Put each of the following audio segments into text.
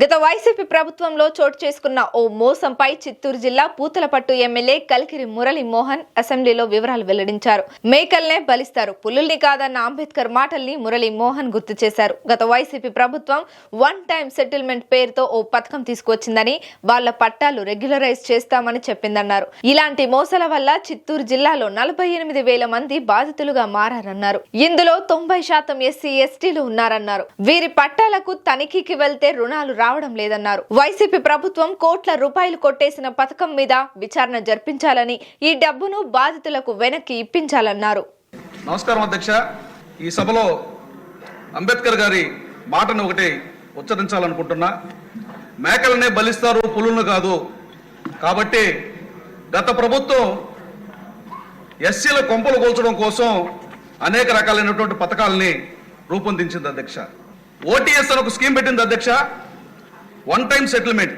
గత వైసీపీ ప్రభుత్వంలో చోటు చేసుకున్న ఓ మోసంపై చిత్తూరు జిల్లా పూతలపట్టు ఎమ్మెల్యే కలికిరి మురళి మోహన్ అసెంబ్లీలో వివరాలు వెల్లడించారు. మేకల్నే బలిస్తారు. పులుల్ని కాదన్న అంబేద్కర్ మాటల్ని మురళి మోహన్ గుర్తు చేశారు. గత వైసీపీ ప్రభుత్వం వన్ టైం సెటిల్మెంట్ పేరుతో ఓ పథకం తీసుకొచ్చిందని వాళ్ళ పట్టాలు రెగ్యులరైజ్ చేస్తామని చెప్పిందన్నారు. ఇలాంటి మోసాల వల్ల చిత్తూరు జిల్లాలో నలభై ఎనిమిది వేల మంది బాధితులుగా మారారన్నారు. ఇందులో తొంభై శాతం ఎస్సీ ఎస్టీలు ఉన్నారన్నారు. వీరి పట్టాలకు తనిఖీకి వెళ్తే రుణాలు రావడం లేదన్నారు. వైసీపీ ప్రభుత్వం కోట్ల రూపాయలు కొట్టేసిన పథకం మీద విచారణ జరిపించాలని ఈ డబ్బును బాధితులకు వెనక్కి ఇప్పించాలన్నారు. నమస్కారం అధ్యక్ష. ఈ సభలో అంబేద్కర్ గారి మాటను ఒకటి ఉచ్చరించాలనుకుంటున్నా. మేకలనే బలిస్తారు పులులను కాదు. కాబట్టి గత ప్రభుత్వం ఎస్సీల కొంపలు కూల్చడం కోసం అనేక రకాలైనటువంటి పథకాలని రూపొందించింది అధ్యక్ష. ఓటీఎస్ అని ఒక స్కీమ్ పెట్టింది అధ్యక్ష. వన్ టైం సెటిల్మెంట్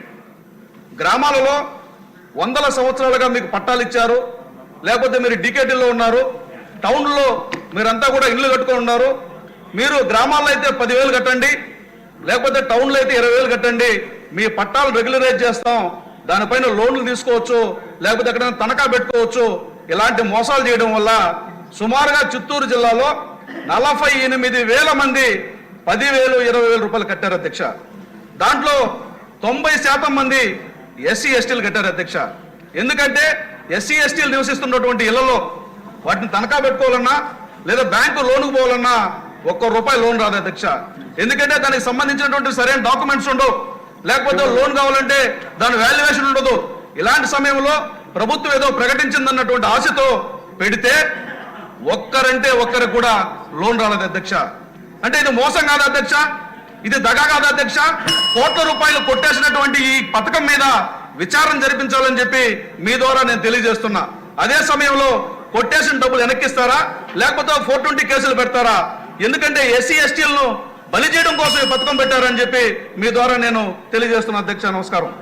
గ్రామాలలో వందల సంవత్సరాలుగా మీకు పట్టాలు ఇచ్చారు. లేకపోతే మీరు డికేటీలో ఉన్నారు. టౌన్లో మీరంతా కూడా ఇల్లు కట్టుకొని ఉన్నారు. మీరు గ్రామాల్లో అయితే పదివేలు కట్టండి. లేకపోతే టౌన్లో అయితే ఇరవై వేలు కట్టండి. మీ పట్టాలు రెగ్యులరైజ్ చేస్తాం. దానిపైన లోన్లు తీసుకోవచ్చు. లేకపోతే ఎక్కడైనా తనఖా పెట్టుకోవచ్చు. ఇలాంటి మోసాలు చేయడం వల్ల సుమారుగా చిత్తూరు జిల్లాలో నలభై ఎనిమిది వేల మంది పదివేలు ఇరవై వేల రూపాయలు కట్టారు అధ్యక్ష. దాంట్లో తొంభై శాతం మంది ఎస్సీ ఎస్టీలు కట్టారు అధ్యక్ష. ఎందుకంటే ఎస్సీ ఎస్టీలు నివసిస్తున్నటువంటి ఇళ్ళలో వాటిని తనఖా పెట్టుకోవాలన్నా లేదా బ్యాంకు లోనుకు పోవాలన్నా ఒక్క రూపాయి లోన్ రాదు అధ్యక్ష. ఎందుకంటే దానికి సంబంధించినటువంటి సరైన డాక్యుమెంట్స్ ఉండవు. లేకపోతే లోన్ కావాలంటే దాని వాల్యుయేషన్ ఉండదు. ఇలాంటి సమయంలో ప్రభుత్వం ఏదో ప్రకటించిందన్నటువంటి ఆశతో పెడితే ఒక్కరంటే ఒక్కరికి కూడా లోన్ రాలేదు అధ్యక్ష. అంటే ఇది మోసం కాదు అధ్యక్ష? ఇది దగా కాదు అధ్యక్ష. కోట్ల రూపాయలు కొట్టేసినటువంటి ఈ పథకం మీద విచారణ జరిపించాలని చెప్పి మీ ద్వారా నేను తెలియజేస్తున్నా. అదే సమయంలో కొట్టేసిన డబ్బులు వెనక్కిస్తారా? లేకపోతే ఫోర్ ట్వంటీ కేసులు పెడతారా? ఎందుకంటే ఎస్సీ ఎస్టీలను బలి చేయడం కోసం ఈ పథకం పెట్టారని చెప్పి మీ ద్వారా నేను తెలియజేస్తున్నా అధ్యక్ష. నమస్కారం.